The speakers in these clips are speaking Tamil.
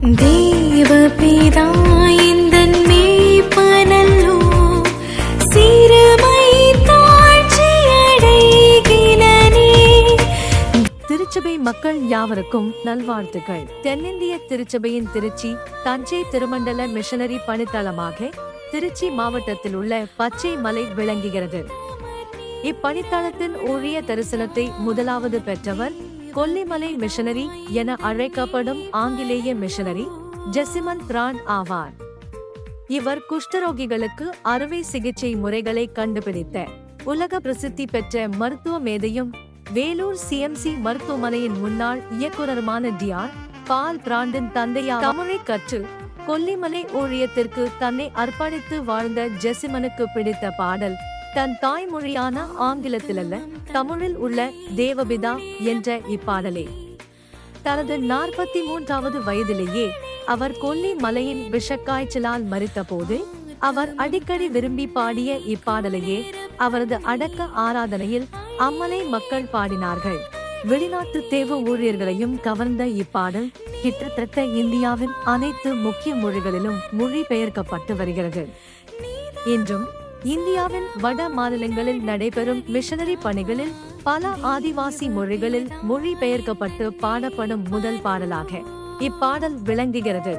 தேவபிதா எந்தன் மேய்ப்பனல்லோ சிறுமை தாழ்ச்சி திருச்சபை மக்கள் யாவருக்கும் நல்வாழ்த்துக்கள். தென்னிந்திய திருச்சபையின் திருச்சி தஞ்சை திருமண்டல மிஷனரி பணித்தளமாக திருச்சி மாவட்டத்தில் உள்ள பச்சை மலை விளங்குகிறது. இப்பணித்தளத்தின் ஊழிய தரிசனத்தை முதலாவது பெற்றவர் கொல்லிமலை மிஷனரி என அழைக்கப்படும் ஆங்கிலேய மிஷனரி ஜெசிமன் பிரான் ஆவார். இவர் குஷ்டரோகிகளுக்கு அறுவை சிகிச்சை முறைகளை கண்டுபிடித்த உலக பிரசித்தி பெற்ற மருத்துவ மேதையும் வேலூர் சிஎம்சி மருத்துவமனையின் முன்னாள் இயக்குநருமான டிஆர் பால் பிராண்டின் தந்தையா தமிழை கற்று கொல்லிமலை ஊழியத்திற்கு தன்னை அர்ப்பணித்து வாழ்ந்த ஜெசிமனுக்கு பிடித்த பாடல் தன் தாய்மொழியான ஆங்கிலத்திலல்ல தமிழில் உள்ள தேவபிதா என்ற இப்பாடலே. தனது நாற்பத்தி மூன்றாவது வயதிலேயே அவர் கொல்லி மலையின் விஷக்காய்ச்சலால் மறித்தபோது அவர் அடிக்கடி விரும்பி பாடிய இப்பாடலையே அவரது அடக்க ஆராதனையில் அம்மலை மக்கள் பாடினார்கள். வெளிநாட்டு தேவ ஊழியர்களையும் கவர்ந்த இப்பாடல் கிட்டத்தட்ட இந்தியாவின் அனைத்து முக்கிய மொழிகளிலும் மொழிபெயர்க்கப்பட்டு வருகிறது. இன்றும் இந்தியாவின் வட மாநிலங்களில் நடைபெறும் மிஷனரி பணிகளில் பல ஆதிவாசி மொழிகளில் மொழிபெயர்க்கப்பட்டு பாடப்படும் முதல் பாடலாக இப்பாடல் விளங்குகிறது.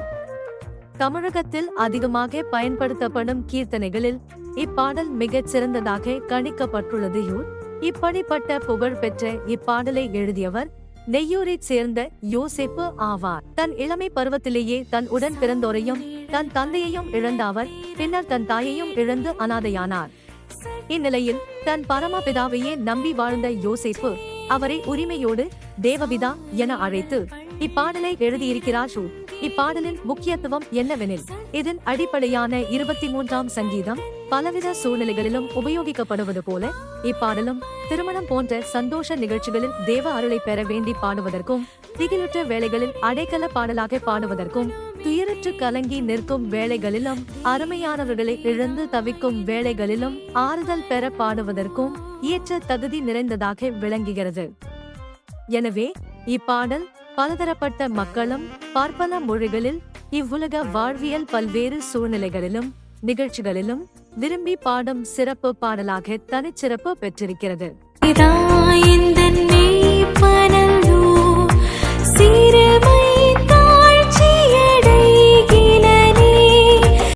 தமிழகத்தில் அதிகமாக பயன்படுத்தப்படும் கீர்த்தனைகளில் இப்பாடல் மிகச் சிறந்ததாக கணிக்கப்பட்டுள்ளது. இப்படிப்பட்ட புகழ் பெற்ற இப்பாடலை எழுதியவர் நெய்யூரைச் சேர்ந்த யோசேப்பு ஆவார். தன் இளமை பருவத்திலேயே தன் உடன் பிறந்தோரையும் தன் தந்தையையும் இழந்த அவர் பின்னர் தன் தாயையும் இழந்து அனாதையானார். இந்நிலையில் தன் பரமபிதாவையே நம்பி வாழ்ந்த யோசேப்பு அவரை உரிமையோடு தேவபிதா என அழைத்து இப்பாடலை எழுதியிருக்கிறார் ஷூ இப்பாடலின் முக்கியத்துவம் என்னவெனில் இதன் அடிப்படையான இருபத்தி மூன்றாம் சங்கீதம் பலவித சூழ்நிலைகளிலும் உபயோகிக்கப்படுவது போல இப்பாடலும் திருமணம் போன்ற சந்தோஷ நிகழ்ச்சிகளில் தேவ அருளை பெற வேண்டி பாடுவதற்கும் திகிலுற்ற வேலைகளில் அடைக்கல பாடலாக பாடுவதற்கும் துயரற்று கலங்கி நிற்கும் வேளைகளிலும் அருமையானவர்களை இழந்து தவிக்கும் வேளைகளிலும் ஆறுதல் பெற பாடுவதற்கும் இயற்ற தகுதி நிறைந்ததாக விளங்குகிறது. எனவே இப்பாடல் பலதரப்பட்ட மக்களும் பற்பல மொழிகளில் இவ்வுலக வாழ்வியல் பல்வேறு சூழ்நிலைகளிலும் நிகழ்ச்சிகளிலும் விரும்பி பாடும் சிறப்பு பாடலாக தனிச்சிறப்பு பெற்றிருக்கிறது.